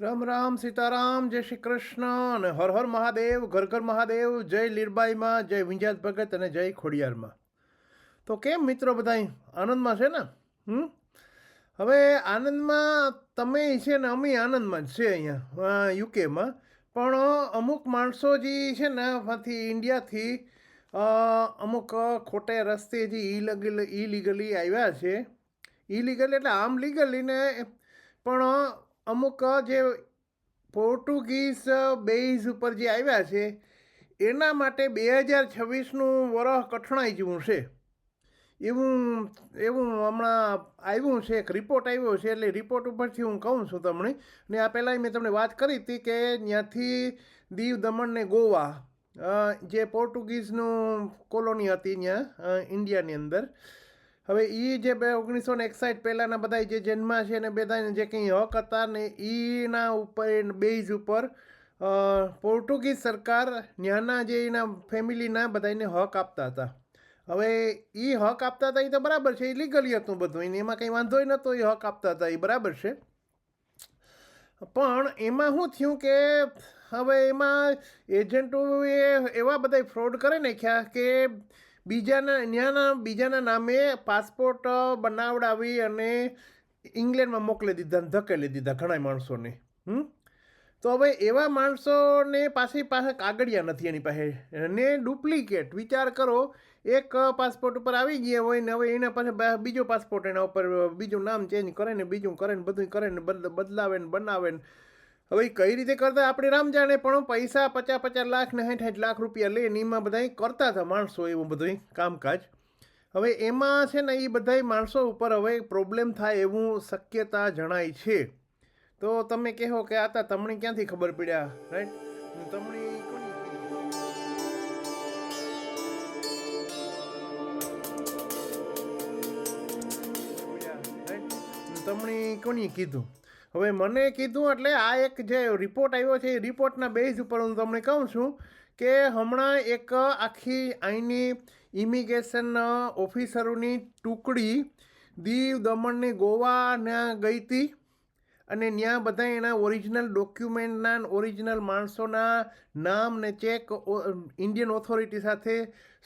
રામ રામ સીતારામ, જય શ્રી કૃષ્ણ અને હર હર મહાદેવ, ઘર ઘર મહાદેવ, જય લીરબાઈમાં, જય વિંજાત ભગત અને જય ખોડિયારમાં. તો કેમ મિત્રો બધા આનંદમાં છે ને? હમ? હવે આનંદમાં તમે છે ને, અમે આનંદમાં જ છે અહીંયા યુકેમાં પણ અમુક માણસો જે છે ને માંથી ઇન્ડિયાથી અમુક ખોટે રસ્તે જે ઇલીગલ ઇલીગલી આવ્યા છે. ઇલીગલ એટલે આમ લીગલીને પણ અમુક જે પોર્ટુગીઝ બેઝ ઉપર જે આવ્યા છે, એના માટે બે હજાર છવ્વીસનું વરહ કઠણાઈ જેવું છે. એવું એવું હમણાં આવ્યું છે, એક રિપોર્ટ આવ્યો છે, એટલે રિપોર્ટ ઉપરથી હું કહું છું તમને. ને આ પહેલાં મેં તમને વાત કરી હતી કે ત્યાંથી દીવ દમણ ને ગોવા જે પોર્ટુગીઝનું કોલોની હતી ત્યાં ઇન્ડિયાની અંદર હવે એ જે બે ઓગણીસો ને એકસાઠ પહેલાંના બધા જે જન્મા છે ને બધાને જે કંઈ હક હતા ને એના ઉપર બેઝ ઉપર પોર્ટુગીઝ સરકાર ત્યાંના જે એના ફેમિલીના બધાને હક આપતા હતા. હવે એ હક આપતા હતા એ તો બરાબર છે એ લીગલી હતું બધું, એને એમાં કંઈ વાંધોય નહોતો એ હક આપતા હતા એ બરાબર છે. પણ એમાં શું થયું કે હવે એમાં એજન્ટોએ એવા બધા ફ્રોડ કરી નાખ્યા કે બીજાના ત્યાંના બીજાના નામે પાસપોર્ટ બનાવડાવી અને ઇંગ્લેન્ડમાં મોકલી દીધા ધકેલી દીધા ઘણા માણસોને, હમ? તો હવે એવા માણસોને પાછી પાસે કાગળિયા નથી એની પાસે. ને ડુપ્લિકેટ. વિચાર કરો, એક પાસપોર્ટ ઉપર આવી ગયા હોય ને હવે એના પાસે બીજો પાસપોર્ટ એના ઉપર, બીજું નામ ચેન્જ કરે ને બીજું કરે ને બધું કરે ને બદલ બદલાવે ને બનાવે ને હવે કઈ રીતે કરતા આપણે રામ જાણે, પણ પૈસા પચાસ પચાસ લાખ ને સાઠ સાઠ લાખ રૂપિયા લે એમાં બધા કરતા હતા માણસો એવું બધું કામકાજ. હવે એમાં છે ને એ બધા માણસો ઉપર હવે પ્રોબ્લેમ થાય એવું શક્યતા જણાય છે. તો તમે કહો કે આ તમને ક્યાંથી ખબર પડ્યા રાઈટ તમને તમને કોની કીધું? હવે મને કીધું એટલે આ એક જે રિપોર્ટ આવ્યો છે, એ રિપોર્ટના બેઝ ઉપર હું તમને કહું છું કે હમણાં એક આખી અહીંની ઇમિગ્રેશન ઓફિસરોની ટુકડી દીવ દમણની ગોવાના ગઈ હતી અને ત્યાં બધા એના ઓરિજિનલ ડોક્યુમેન્ટના ઓરિજિનલ માણસોના નામ ને ચેક ઇન્ડિયન ઓથોરિટી સાથે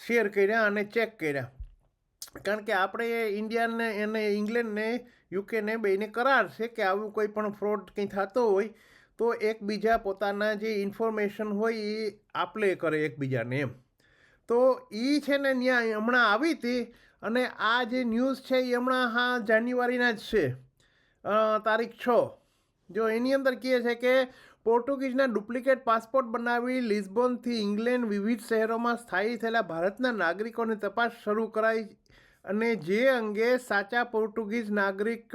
શેર કર્યા અને ચેક કર્યા. કારણ કે આપણે ઇન્ડિયાને અને ઇંગ્લેન્ડને, યુકેને બેને કરાર છે કે આવું કોઈ પણ ફ્રોડ કંઈ થતો હોય, તો એકબીજા પોતાના જે ઇન્ફોર્મેશન હોય એ આપલે કરે એકબીજાને એમ. તો એ છે ને ત્યાં હમણાં આવી હતી અને આ જે ન્યૂઝ છે એ હમણાં હા જાન્યુઆરીના જ છે. તારીખ છ. જો એની અંદર કહે છે કે પોર્ટુગીઝના ડુપ્લિકેટ પાસપોર્ટ બનાવી લિસ્બોનથી ઇંગ્લેન્ડ વિવિધ શહેરોમાં સ્થાયી થયેલા ભારતના નાગરિકોની તપાસ શરૂ કરાઈ અને જે અંગે સાચા પોર્ટુગીઝ નાગરિક,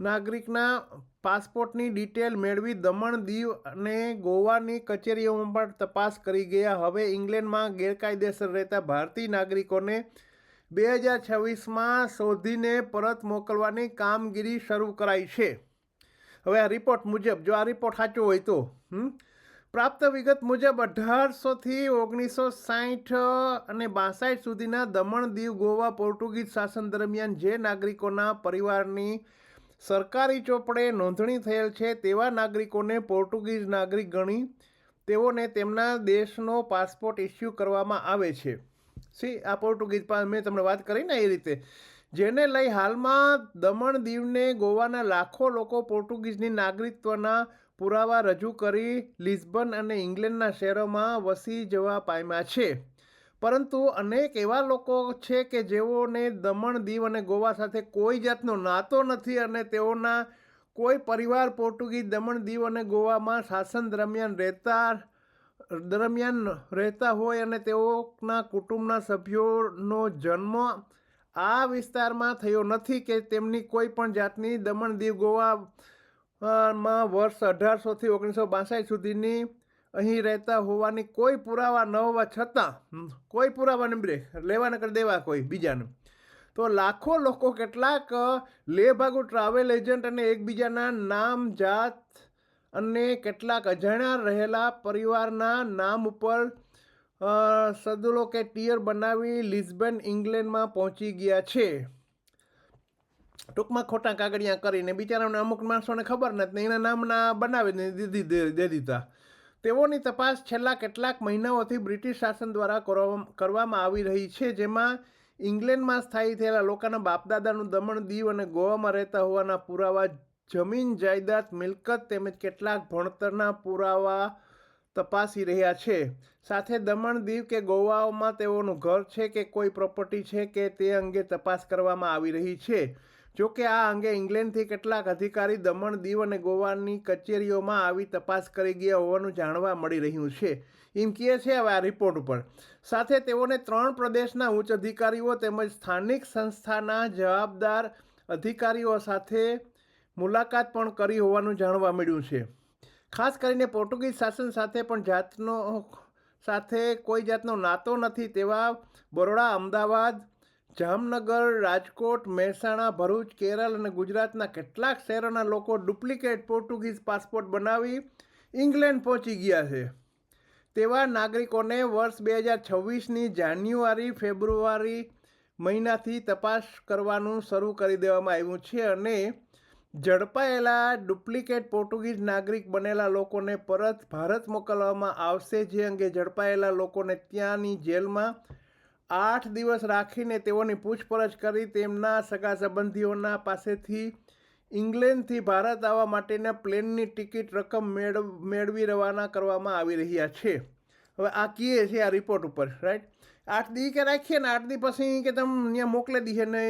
નાગરિકના પાસપોર્ટની ડિટેલ મેળવી દમણ દીવ અને ગોવાની કચેરીઓમાં પણ તપાસ કરી ગયા. હવે ઇંગ્લેન્ડમાં ગેરકાયદેસર રહેતા ભારતીય નાગરિકોને બે હજાર છવ્વીસમાં શોધીને પરત મોકલવાની કામગીરી શરૂ કરાઈ છે. હવે આ રિપોર્ટ મુજબ, જો આ રિપોર્ટ સાચો હોય તો, હમ? પ્રાપ્ત વિગત મુજબ અઢારસોથી ઓગણીસો સાઠ અને બાસઠ સુધીના દમણ દીવ ગોવા પોર્ટુગીઝ શાસન દરમિયાન જે નાગરિકોના પરિવારની સરકારી ચોપડે નોંધણી થયેલ છે તેવા નાગરિકોને પોર્ટુગીઝ નાગરિક ગણી તેઓને તેમના દેશનો પાસપોર્ટ ઇસ્યુ કરવામાં આવે છે. સી, આ પોર્ટુગીઝ પાસે મેં તમને વાત કરી ને એ રીતે. જેને લઈ હાલમાં દમણ દીવને ગોવાના લાખો લોકો પોર્ટુગીઝની નાગરિકત્વના પુરાવા રજૂ કરી લિસ્બન અને ઇંગ્લેન્ડના શહેરોમાં વસી જવા પામ્યા છે. પરંતુ અનેક એવા લોકો છે કે જેઓને દમણ દીવ અને ગોવા સાથે કોઈ જાતનો નાતો નથી અને તેઓના કોઈ પરિવાર પોર્ટુગીઝ દમણ દીવ અને ગોવામાં શાસન દરમિયાન રહેતા દરમિયાન રહેતા હોય અને તેઓના કુટુંબના સભ્યોનો જન્મ આ વિસ્તારમાં થયો નથી કે તેમની કોઈ પણ જાતની દમણ દીવ ગોવા માં વર્ષ અઢારસોથી ઓગણીસો બાસઠ સુધીની અહીં રહેતા હોવાની કોઈ પુરાવા ન હોવા છતાં કોઈ પુરાવા નંબરે લેવાના કરી દેવા કોઈ બીજાને. તો લાખો લોકો કેટલાક લેભાગુ ટ્રાવેલ એજન્ટ અને એકબીજાના નામ, જાત અને કેટલાક અજાણ્યા રહેલા પરિવારના નામ ઉપર સદુલો કે ટિયર બનાવી લિઝબન ઇંગ્લેન્ડમાં પહોંચી ગયા છે. ટૂંકમાં ખોટા કાગળિયા કરીને બિચારાઓને અમુક માણસોને ખબર નથી એના નામના બનાવીને દીધી દે દીધા. તેઓની તપાસ છેલ્લા કેટલાક મહિનાઓથી બ્રિટિશ શાસન દ્વારા કરવા- કરવામાં આવી રહી છે, જેમાં ઇંગ્લેન્ડમાં સ્થાયી થયેલા લોકોના બાપદાદાનું દમણ દીવ અને ગોવામાં રહેતા હોવાના પુરાવા, જમીન, જાયદાદ, મિલકત તેમજ કેટલાક ભણતરના પુરાવા તપાસી રહ્યા છે. સાથે દમણ દીવ કે ગોવાઓમાં તેઓનું ઘર છે કે કોઈ પ્રોપર્ટી છે કે તે અંગે તપાસ કરવામાં આવી રહી છે. જો કે આ અંગે ઇંગ્લેન્ડથી કેટલાક અધિકારી દમણ દીવ અને ગોવાની કચેરીઓમાં આવી તપાસ કરી ગયા હોવાનું જાણવા મળી રહ્યું છે. એમ કહે છે હવે આ રિપોર્ટ ઉપર. સાથે તેઓને ત્રણ પ્રદેશના ઉચ્ચ અધિકારીઓ તેમજ સ્થાનિક સંસ્થાના જવાબદાર અધિકારીઓ સાથે મુલાકાત પણ કરી હોવાનું જાણવા મળ્યું છે. ખાસ કરીને પોર્ટુગીઝ શાસન સાથે પણ જાતનો સાથે કોઈ જાતનો નાતો નથી તેવા બરોડા, અમદાવાદ જામનગર, રાજકોટ, મહેસાણા, ભરૂચ, કેરળ અને ગુજરાતના કેટલાક શહેરોના લોકો ડુપ્લિકેટ પોર્ટુગીઝ પાસપોર્ટ બનાવી ઇંગ્લેન્ડ પહોંચી ગયા છે. તેવા નાગરિકોને વર્ષ બે હજાર છવ્વીસની જાન્યુઆરી, ફેબ્રુઆરી મહિનાથી તપાસ કરવાનું શરૂ કરી દેવામાં આવ્યું છે અને ઝડપાયેલા ડુપ્લિકેટ પોર્ટુગીઝ નાગરિક બનેલા લોકોને પરત ભારત મોકલવામાં આવશે, જે અંગે ઝડપાયેલા લોકોને ત્યાંની જેલમાં આઠ દિવસ રાખીને તેઓની પૂછપરછ કરી તેમના સગા સંબંધીઓના પાસેથી ઇંગ્લેન્ડથી ભારત આવવા માટેના પ્લેનની ટિકિટ રકમ મેળ મેળવી રવાના કરવામાં આવી રહ્યા છે. હવે આ કીએ છે આ રિપોર્ટ ઉપર રાઈટ આઠ દી કે રાખીએ ને આઠ દી પછી કે તમે ત્યાં મોકલી દઈએ ને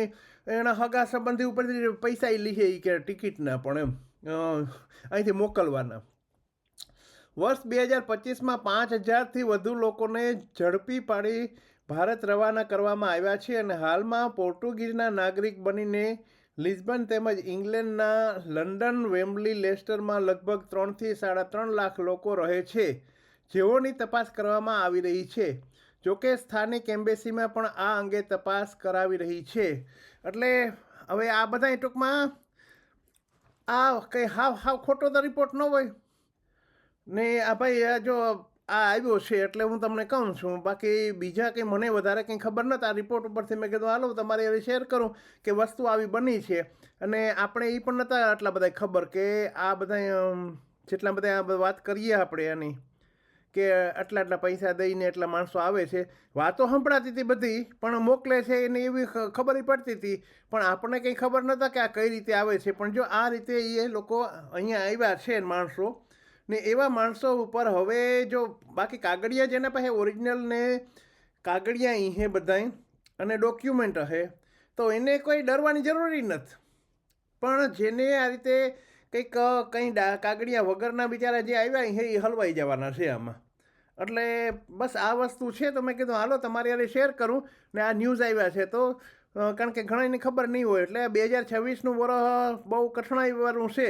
એના હગા સંબંધી ઉપરથી પૈસા એ લીધે એ કે ટિકિટના પણ એમ. અહીંથી મોકલવાના. વર્ષ બે હજાર પચીસમાં પાંચ હજારથી વધુ લોકોને ઝડપી પાડી ભારત રવાના કરવામાં આવ્યા છે અને હાલમાં પોર્ટુગીઝના નાગરિક બનીને લિઝબન તેમજ ઇંગ્લેન્ડના લંડન, વેમ્બલી, લેસ્ટરમાં લગભગ ત્રણથી સાડા ત્રણ લાખ લોકો રહે છે, જેઓની તપાસ કરવામાં આવી રહી છે. જોકે સ્થાનિક એમ્બેસીમાં પણ આ અંગે તપાસ કરાવી રહી છે. એટલે હવે આ બધા ટૂંકમાં આ કંઈ હાવ હાવ ખોટો તો રિપોર્ટ ન હોય. ને આ ભાઈ જો આ આવ્યો છે એટલે હું તમને કહું છું. બાકી બીજા કંઈ મને વધારે કંઈ ખબર નહોતા. આ રિપોર્ટ ઉપરથી મેં કીધું, હાલો, તમારે હવે શેર કરું કે વસ્તુ આવી બની છે. અને આપણે એ પણ નહોતા આટલા બધા ખબર કે આ બધા જેટલા બધા વાત કરીએ આપણે આની કે આટલા આટલા પૈસા દઈને એટલા માણસો આવે છે. વાતો સંભળાતી હતી બધી, પણ મોકલે છે એને એવી ખબર પડતી હતી. પણ આપણને કંઈ ખબર નહોતા કે આ કઈ રીતે આવે છે. પણ જો આ રીતે એ લોકો અહીંયા આવ્યા છે માણસો ને એવા માણસો ઉપર હવે જો બાકી કાગળિયા જેના પાસે ઓરિજિનલ ને કાગળિયા અહીં હે બધાય, અને ડોક્યુમેન્ટ હે, તો એને કોઈ ડરવાની જરૂરી નથી. પણ જેને આ રીતે કંઈક, કંઈ કાગળિયા વગરના બિચારા જે આવ્યા છે એ હલવાઈ જવાના છે આમાં. એટલે બસ આ વસ્તુ છે, તો મેં કીધું, હાલો, તમારી હારે શેર કરું. ને આ ન્યૂઝ આવ્યા છે, તો કારણ કે ઘણાને ખબર નહીં હોય, એટલે બે હજાર છવ્વીસનું વર્ષ બહુ કઠણાઈવાળું છે.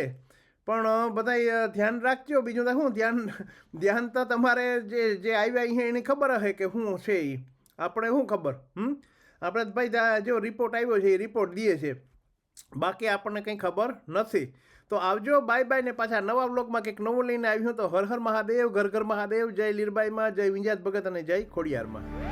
પણ બધાય ધ્યાન રાખજો. બીજું શું, ધ્યાન ધ્યાન તો તમારે જે જે આવ્યા અહીંયા એની ખબર હશે કે શું છે એ આપણે શું ખબર, હમ? આપણે ભાઈ જો રિપોર્ટ આવ્યો છે, એ રિપોર્ટ દઈએ છે. બાકી આપણને કંઈ ખબર નથી. તો આવજો બાય બાય ને પાછા નવા બ્લોગમાં કંઈક નવું લઈને આવ્યું તો હર હર મહાદેવ, ઘર ઘર મહાદેવ, જય લીરબાઈમાં, જય વિંજાત ભગત અને જય ખોડિયારમાં.